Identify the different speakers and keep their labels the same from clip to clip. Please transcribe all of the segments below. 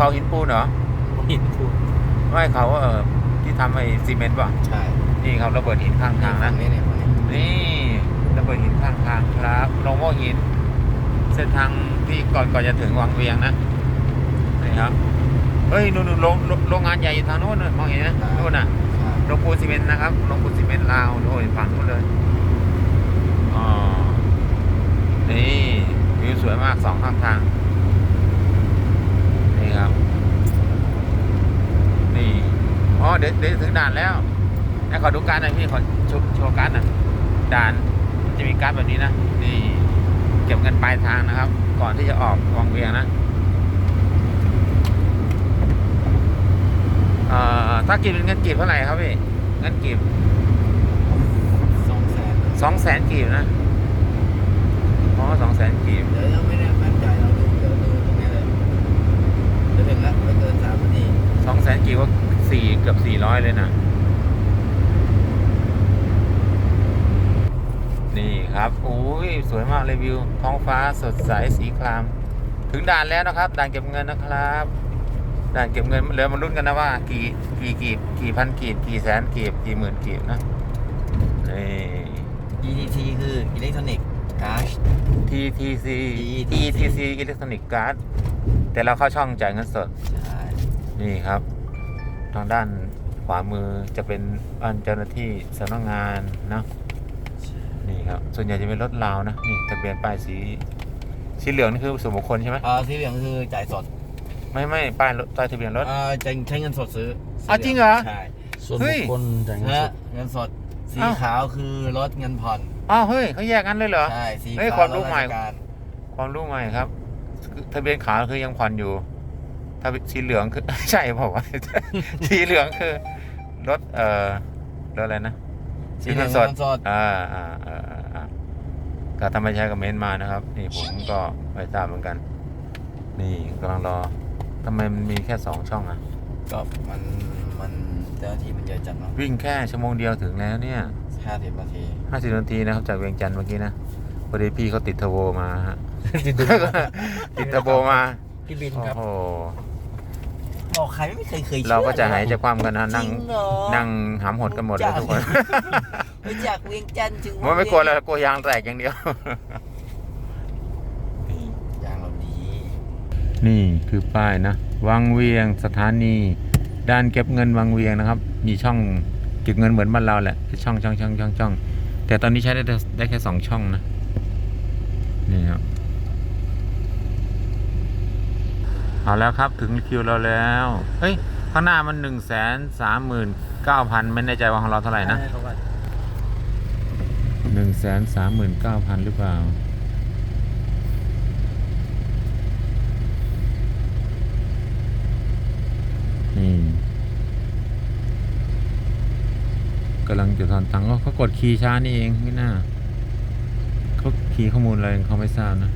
Speaker 1: เขาหินปูนเหรอ
Speaker 2: หินปูน
Speaker 1: ไม่เขาเออที่ทำไอ้ซีเมนต์ป่ะ
Speaker 2: ใช่
Speaker 1: นี่ครับระเบิดหินข้างทางนะ
Speaker 2: นี่เนี่ยฝั่งนี้
Speaker 1: นี่ระเบิดหินข้างทางครับลงโม่หิน เส้นทางที่ก่อนก่อนจะถึงวังเวียงนะนี่ครับเฮ้ยนู่นนู่นโรงโรงโรงงานใหญ่อยู่ทางโน้นน่ะมองเห็นไหมนู่นน่ะ
Speaker 2: ใช่
Speaker 1: โรงปูนซีเมนต์นะครับโรงปูนซีเมนต์ลาวโน่นฝั่งนู้นเลยอ๋อนี่วิวสวยมากสองข้างทางนี่ครับ นี่อ๋อ เดี๋ยวเดี๋ยวถึงด่านแล้วให้ขอดูการดหน่อยพี่ขอโชว์โชว์การดหน่อยด่านจะมีการดแบบนี้นะนี่เก็บเงินปลายทางนะครับ ก่อนที่จะออกวังเวียงนะเอ่อถ้ากิบเป็นเงินกีบเท่าไหร่ครับพี่เงินกีบ
Speaker 2: สองแสน
Speaker 1: สองแสนกีบนะอ๋อสองแสนกีบ
Speaker 2: เดี๋ยวยังไม่ได้มั่นใจเราดูเดี๋ยวดูตรงนี้เลยจะถึงแล้วไม่เกินสามนาที
Speaker 1: สองแสนกีบก็ สี่เกือบสี่ร้อยเลยนะนี่ครับโอ้ยสวยมากเลยวิว ท้องฟ้าสดใสสีคราม ถึงด่านแล้วนะครับ ด่านเก็บเงินนะครับ ด่านเก็บเงินเหลือมาลุ้นกันนะว่า กี่กี่กีบกี่พันกีบกี่แสนกีบกี่หมื่นกีบนะนี่
Speaker 2: EDT คืออิเล็กทรอนิกส์การ์ด
Speaker 1: TTC
Speaker 2: ETC
Speaker 1: ETC Electronic Card แต่เราเข้าช่องจ่ายเงินสด
Speaker 2: ใช่
Speaker 1: นี่ครับ ทางด้านขวามือจะเป็นบ้านเจ้าหน้าที่สำนักงานเนอะนี่ครับส่วนใหญ่จะเป็นรถลาวนะนี่ทะเบียนป้ายสีสีเหลืองนี่คือส่วนบุคคลใช่ไหม
Speaker 2: เอ่อสีเหลืองคือจ่ายสด
Speaker 1: ไม่ไม่ป้ายรถป้ายทะเบียนรถ
Speaker 2: เอ่อจะใช้เงินสดซื้อ
Speaker 1: อ้าวจริงเหรอ
Speaker 2: ใช่
Speaker 3: ส่วน
Speaker 1: เฮ้
Speaker 3: บุ
Speaker 1: ย
Speaker 3: คคลจ่ายเงินส
Speaker 2: และ
Speaker 3: ด
Speaker 2: เงินสดสี
Speaker 1: อ้าว
Speaker 2: ขาวคือรถเงินผ่อน
Speaker 1: อ้าวเฮ้ยเขาแยกกันเลยเหรอ
Speaker 2: ใช่สี
Speaker 1: เฮ้ย
Speaker 2: ขาว
Speaker 1: ความรู้ใหม่
Speaker 2: ถชการ
Speaker 1: ความรู้ใหม่ครับ ทะเบียนขาวคือยังผ่อนอยู่ ถ้าสีเหลืองคือใช่เปล่าวะ สีเหลืองคือรถเอ่อรถอะไรนะ
Speaker 2: สีเหลือง
Speaker 1: ส
Speaker 2: เงิ
Speaker 1: ด
Speaker 2: นสด
Speaker 1: อ่าอ่าอ่าอ่าอ่าก็ทำไมใช้กับเมนต์มานะครับ นี่ผมก็ไม่ทราบเหมือนกัน นี่กำลังรอทำไมมันมีแค่สองช่องอะ
Speaker 2: ก็มันมันเจ้าหน้าที่มันเยอะจัดเนาะ
Speaker 1: วิ่งแค่ชั่วโมงเดียวถึงแล้วเนี่ย
Speaker 2: ห้าสิบนาที
Speaker 1: ห้าสิบนาทีนะครับจากเวียงจันทร์เมื่อกี้นะพอดีพี่เขาติดเทอร์โบมาฮะ
Speaker 3: ติดตัว
Speaker 1: ติดเทอร์โบมา
Speaker 3: พี่บิน
Speaker 1: โอ้
Speaker 3: ครับ
Speaker 1: โห
Speaker 2: บอกใครไม่เคยเคย
Speaker 1: เราก็จะหายใจความกันนะ
Speaker 2: จ
Speaker 1: นั่
Speaker 2: ริ
Speaker 1: ง
Speaker 2: งเหรอ
Speaker 1: นั่งหามหดกันหมดเลยทุกคน
Speaker 2: ไปจากเวียงจันทร์ถึง
Speaker 1: มันไม่กลัวเลยกลัวยางแตกอย่างเดียว
Speaker 2: ยางเราดี
Speaker 1: นี่คือป้ายนะวังเวียงสถานี ด้านเก็บเงินวังเวียงนะครับ มีช่องเก็บเงินเหมือนบ้านเราแหละช่องช่องช่องช่องช่องแต่ตอนนี้ใช้ได้ได้แค่สองช่องนะนี่ครับ เอาแล้วครับถึงคิวเราแล้วเฮ้ย ข้างหน้ามันหนึ่งแสนสามหมื่นเก้าพันไม่แน่ใจว่าของเราเท่าไหร่นะ
Speaker 3: ให้เขาก่อน
Speaker 1: หนึ่งแสนสามหมื่นเก้าพันหรือเปล่านี่กำลังจะทอนตังค์ก็เขากดคีย์ช้านี่เองไม่น่าเขาคีย์ข้อมูลอะไรเขาไม่ทราบนะ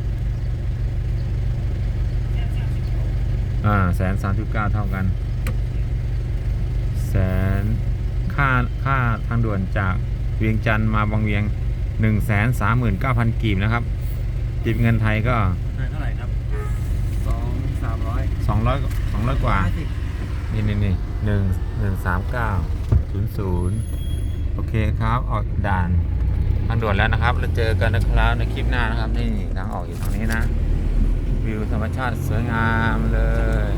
Speaker 1: อ่าแสนสามสิบเก้าเท่ากันแสนค่าค่าทางด่วนจากเวียงจันทร์มาบางเวียงหนึ่งแสนสามหมื่นเก้าพันกีบนะครับกีบเงินไทยก็
Speaker 3: เท่าไหร่ครับสองสามร้อย
Speaker 1: สองร้อยสองร้อยกว่า
Speaker 2: ห้สิบ
Speaker 1: นี่นี่นี่หนึ่งหนึ่งสามเก้าศูนย์ศูนย์โอเคครับออกด่านทางด่วนแล้วนะครับ แล้วเจอกันนะครับในคลิปหน้านะครับ นี่ทางออกอยู่ทางนี้นะ วิวธรรมชาติสวยงามเลย